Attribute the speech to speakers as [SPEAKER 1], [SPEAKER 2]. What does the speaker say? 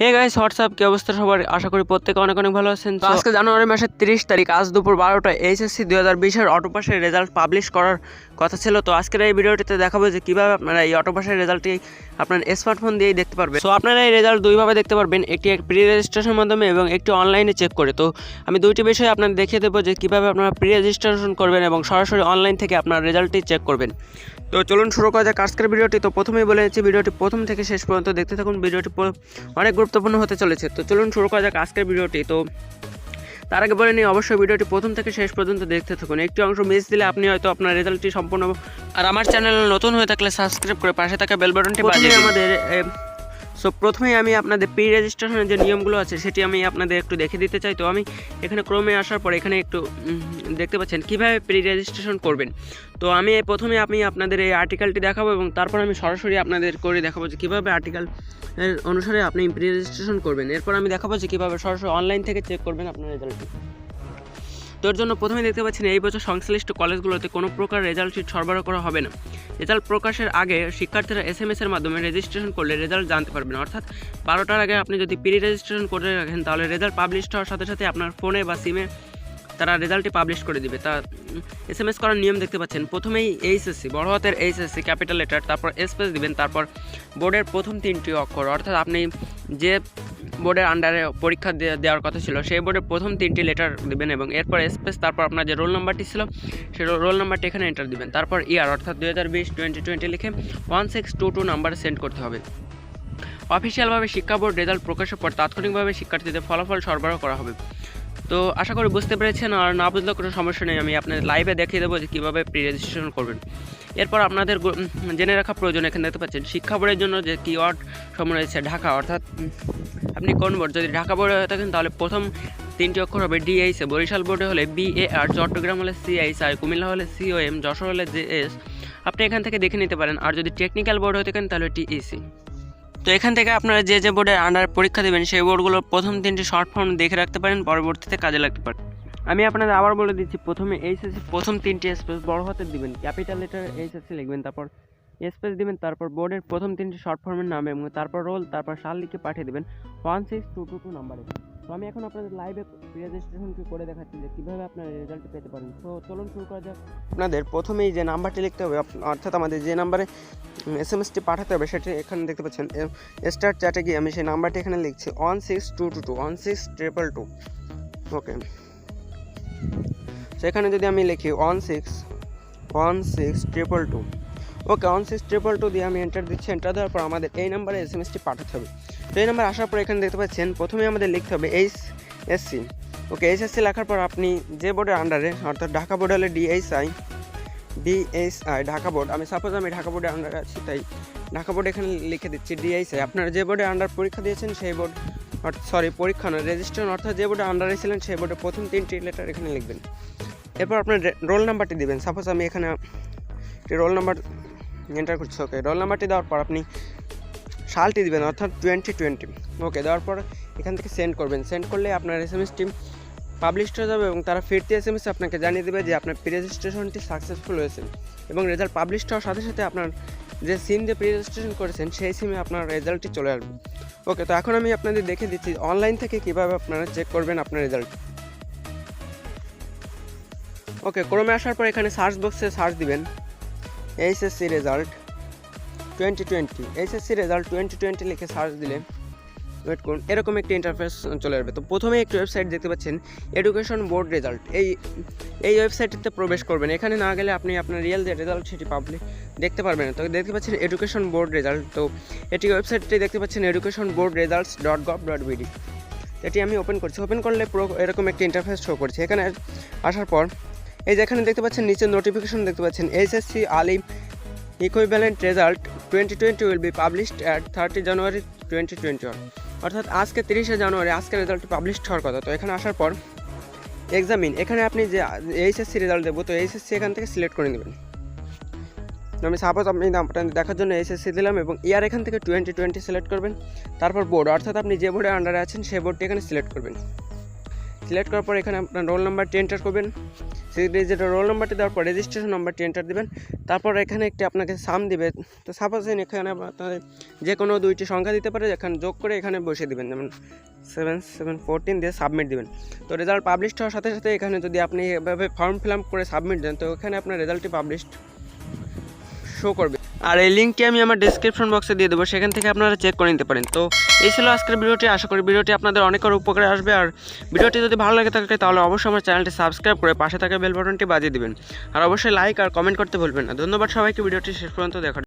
[SPEAKER 1] Hey guys WhatsApp কি অবস্থা সবার? আশা করি প্রত্যেকে অনেক অনেক ভালো আছেন। তো আজকে জানুয়ারি মাসের তিরিশ তারিখ আজ দুপুর বারোটা এইচএসসি দুই হাজার বিশের অটোপাসের রেজাল্ট পাবলিশ করার কথা ছিল। তো আজকের এই ভিডিওটিতে দেখাবো যে কীভাবে আপনারা এই অটোপাসের রেজাল্টটি আপনার স্মার্টফোন দিয়েই দেখতে পারবেন। সো আপনারা এই রেজাল্ট দুইভাবে দেখতে পারবেন। একটি এক প্রি রেজিস্ট্রেশনের মাধ্যমে এবং একটি অনলাইনে চেক করে। তো আমি দুইটি বিষয় আপনাদের দেখিয়ে দেবো যে কীভাবে আপনারা প্রি রেজিস্ট্রেশন করবেন এবং সরাসরি অনলাইন থেকে আপনার রেজাল্টটি চেক করবেন। তো চলুন শুরু করা যাক আজকের ভিডিওটি। তো প্রথমেই বলে নিচ্ছি ভিডিওটি প্রথম থেকে শেষ পর্যন্ত দেখতে থাকুন। ভিডিওটি অনেক গুরুত্বপূর্ণ হতে চলেছে। তো চলুন শুরু করা যাক আজকের ভিডিওটি। তো তার আগে বলে নিই অবশ্যই ভিডিওটি প্রথম থেকে শেষ পর্যন্ত দেখতে থাকুন। একটি অংশ মিস দিলে আপনি হয়তো আপনার রেজাল্টটি সম্পূর্ণ আর আমার চ্যানেল নতুন হয়ে থাকলে সাবস্ক্রাইব করে পাশে থাকা বেল বাটনটি বাজিয়ে আমাদের সো প্রথমেই আমি আপনাদের প্রি রেজিস্ট্রেশনের যে নিয়মগুলো আছে, সেটি আমি আপনাদের একটু দেখে দিতে চাই। তো আমি এখানে ক্রমে আসার পর এখানে একটু দেখতে পাচ্ছেন কীভাবে প্রি রেজিস্ট্রেশন করবেন। তো আমি প্রথমে আমি আপনাদের এই আর্টিকেলটি দেখাবো এবং তারপর আমি সরাসরি আপনাদের করে দেখাবো যে কীভাবে আর্টিকেল এর অনুসারে আপনি প্রি রেজিস্ট্রেশন করবেন। এরপর আমি দেখাবো যে কীভাবে সরাসরি অনলাইন থেকে চেক করবেন আপনার রেজাল্টটি তোর জন্য প্রথমে দেখতে পাচ্ছেন এই বছর সংশ্লিষ্ট কলেজগুলোতে কোনো প্রকার রেজাল্ট শিট সরবরাহ করা হবে না। রেজাল্ট প্রকাশের আগে শিক্ষার্থীরা এস এম এর মাধ্যমে রেজিস্ট্রেশন করলে রেজাল্ট জানতে পারবেন। অর্থাৎ বারোটার আগে আপনি যদি প্রি রেজিস্ট্রেশন করে রাখেন, তাহলে রেজাল্ট পাবলিশ হওয়ার সাথে সাথে আপনার ফোনে বা সিমে তারা রেজাল্টটি পাবলিশ করে দিবে। তা এস এম এস করার নিয়ম দেখতে পাচ্ছেন। প্রথমেই এইচএসসি বড় হাতের এইচএসসি ক্যাপিটাল লেটার তারপর স্পেস দিবেন, তারপর বোর্ডের প্রথম তিনটি অক্ষর, অর্থাৎ আপনি যে বোর্ডের আন্ডারে পরীক্ষা দে- দেওয়ার কথা ছিল, সেই বোর্ডের প্রথম তিনটি লেটার দিবেন এবং এরপর স্পেস তারপর আপনার যে রোল নাম্বারটি ছিল সেই রোল নাম্বারটি এখানে এন্টার দিবেন। তারপর ইয়ার অর্থাৎ দুই হাজার বিশ টোয়েন্টি টোয়েন্টি লিখে ওয়ান সিক্স টু টু নাম্বারে সেন্ড করতে হবে। অফিসিয়ালভাবে শিক্ষা বোর্ড রেজাল্ট প্রকাশের পর তাৎক্ষণিকভাবে শিক্ষার্থীদের ফলাফল সরবরাহ করা হবে। তো আশা করি বুঝতে পেরেছেন, আর না বুঝলে কোনো সমস্যা নেই। আমি আপনাদের লাইভে দেখিয়ে দেবো যে কীভাবে প্রি রেজিস্ট্রেশন করবেন। এরপর আপনাদের জেনে রাখা প্রয়োজন এখানে দেখতে পাচ্ছেন, শিক্ষা বোর্ডের জন্য যে কিওয়ার্ড সমূহ রয়েছে, ঢাকা, অর্থাৎ আপনি কোন বোর্ড যদি ঢাকা বোর্ডে হয়ে থাকেন, তাহলে প্রথম তিনটি অক্ষর হবে ডিএইচ বরিশাল বোর্ডে হলে বি এ আর চট্টগ্রাম হলে সিআইস আর কুমিল্লা হলে সিও এম যশোর হলে জে এস আপনি এখান থেকে দেখে নিতে পারেন, আর যদি টেকনিক্যাল বোর্ড হয়ে থাকেন, তাহলে টিইসি তো এখান থেকে আপনারা যে যে বোর্ডের আন্ডার পরীক্ষা দেবেন, সেই বোর্ডগুলোর প্রথম তিনটি শর্ট ফর্ম দেখে রাখতে পারেন, পরবর্তীতে কাজে লাগতে পারেন আমি আপনাদের আবার বলে দিচ্ছি, প্রথমে এইচএসসি প্রথম তিনটি স্পেস বড় হাতে দিবেন ক্যাপিটাল লেটার এইচএসসি লিখবেন, তারপর স্পেস দিবেন, তারপর বোর্ডের প্রথম তিনটি শর্ট ফর্মের নাম এবং তারপর রোল তারপর সাল লিখে পাঠিয়ে দেবেন one six two two two নাম্বারে তো আমি এখন আপনাদের লাইভে রেজিস্ট্রেশনটি করে দেখাচ্ছি যে কীভাবে আপনারা রেজাল্ট পেতে পারেন। তো চলুন শুরু করা যাক। আপনাদের প্রথমেই যে নাম্বারটি লিখতে হবে অর্থাৎ আমাদের যে নাম্বারে এস এম এসটি পাঠাতে হবে, সেটি এখানে দেখতে পাচ্ছেন স্টার চ্যাটে গিয়ে আমি সেই নাম্বারটি এখানে লিখছি one six two two two one six triple two okay. সেখানে যদি আমি লিখি one six one six triple two okay one six triple two দিয়ে আমি এন্টার দিচ্ছি এন্টার দেওয়ার পর আমাদের এই নাম্বারে এস এম এসটি পাঠাতে হবে। এই নাম্বার আসার পর এখানে দেখতে পাচ্ছেন প্রথমে আমাদের লিখতে হবে এইচ এসসি ওকে এইচএসসি লেখার পর আপনি যে বোর্ডের আন্ডারে অর্থাৎ ঢাকা বোর্ড হলে ডিএইচআই ডিএইচআই ঢাকা বোর্ড আমি সাপোজ আমি ঢাকা বোর্ডের আন্ডারে আছি, তাই ঢাকা বোর্ড এখানে লিখে দিচ্ছি ডিএইচআই আপনারা যে বোর্ডে আন্ডার পরীক্ষা দিয়েছেন সেই বোর্ড সরি পরীক্ষা নয় রেজিস্ট্রেশন অর্থাৎ যে বোর্ডে আন্ডারে ছিলেন সেই বোর্ডে প্রথম তিনটি লেটার এখানে লিখবেন। এরপর আপনার রোল নাম্বারটি দিবেন সাপোজ আমি এখানে রোল নাম্বার এন্টার করছি ওকে রোল নাম্বারটি দেওয়ার পর আপনি সালটি দিবেন, অর্থাৎ টোয়েন্টি টোয়েন্টি ওকে দেওয়ার পর এখান থেকে সেন্ড করবেন। সেন্ড করলে আপনার S M S team publish হয়ে যাবে এবং তারা ফিরতি এস এম এস আপনাকে জানিয়ে দেবে যে আপনার প্রি রেজিস্ট্রেশনটি সাকসেসফুল হয়েছে এবং রেজাল্ট পাবলিশ হওয়ার সাথে সাথে আপনার যে সিম দিয়ে প্রি রেজিস্ট্রেশন করেছেন, সেই সিমে আপনার রেজাল্টটি চলে আসবে। ওকে তো এখন আমি আপনাদের দেখে দিচ্ছি অনলাইন থেকে কীভাবে আপনারা চেক করবেন আপনার রেজাল্ট ওকে ক্রমে আসার পর এখানে সার্চ বক্সে সার্চ দিবেন HSC result twenty twenty HSC result twenty twenty লিখে সার্চ দিলে ওয়েট করুন, এরকম একটি ইন্টারফেস চলে আসবে। তো প্রথমে একটি ওয়েবসাইট দেখতে পাচ্ছেন এডুকেশন বোর্ড রেজাল্ট এই এই ওয়েবসাইটটিতে প্রবেশ করবেন। এখানে না গেলে আপনি আপনার রিয়েল যে রেজাল্ট সেটি পাবলিক দেখতে পারবেন তো দেখতে পাচ্ছেন এডুকেশন বোর্ড রেজাল্ট তো এটি ওয়েবসাইটটি দেখতে পাচ্ছেন education board results dot gov dot BD এটি আমি ওপেন করছি। ওপেন করলে পুরো এরকম একটি ইন্টারফেস শো করছে। এখানে আসার পর, এই যে এখানে দেখতে পাচ্ছেন নিচে নোটিফিকেশন দেখতে পাচ্ছেন HSC Alim equivalent result twenty twenty will be published at thirty January twenty twenty one অর্থাৎ আজকে তিরিশে জানুয়ারি আজকে রেজাল্টটি পাবলিশ হওয়ার কথা। তো এখানে আসার পর এক্সামিন এখানে আপনি যে এইচএসসি রেজাল্ট দেবো, তো এইচএসসি এখান থেকে সিলেক্ট করে নেবেন। আমি সাপোজ আপনি দেখার জন্য এইচএসসি দিলাম এবং ইয়ার এখান থেকে টোয়েন্টি টোয়েন্টি সিলেক্ট করবেন। তারপর বোর্ড অর্থাৎ আপনি যে বোর্ডে আন্ডারে আছেন, সেই বোর্ডটি এখানে সিলেক্ট করবেন। সিলেক্ট করার পর এখানে আপনার রোল নাম্বারটি এন্টার করবেন। সিক্স ডিজিটের রোল নাম্বারটি দেওয়ার পর রেজিস্ট্রেশন নাম্বারটি এন্টার দিবেন। তারপর এখানে একটি আপনাকে সাম দিবে। তো সাপোজ এখানে আপনাদের যে কোনো দুইটি সংখ্যা দিতে পারে, এখানে যোগ করে এখানে বসে দিবেন। যেমন সেভেন সেভেন ফোরটিন দিয়ে সাবমিট দিবেন। তো রেজাল্ট পাবলিশ হওয়ার সাথে সাথে এখানে যদি আপনি এভাবে ফর্ম ফিল আপ করে সাবমিট দেন, তো এখানে আপনার রেজাল্টটি পাবলিশড শো করবে। আর এই লিঙ্কটি আমি আমার ডিসক্রিপশন বক্সে দিয়ে দেবো। সেখান থেকে আপনারা চেক করে নিতে পারেন। তো এই ছিল আজকের ভিডিওটি। আশা করি ভিডিওটি আপনাদের অনেক উপকারে আসবে। আর ভিডিওটি যদি ভালো লাগে থাকে, তাহলে অবশ্যই আমার চ্যানেলটি সাবস্ক্রাইব করে পাশে থাকা বেল বাটনটি বাজিয়ে দিবেন। আর অবশ্যই লাইক আর কমেন্ট করতে ভুলবেন না। ধন্যবাদ সবাইকে। ভিডিওটি শেষ পর্যন্ত দেখার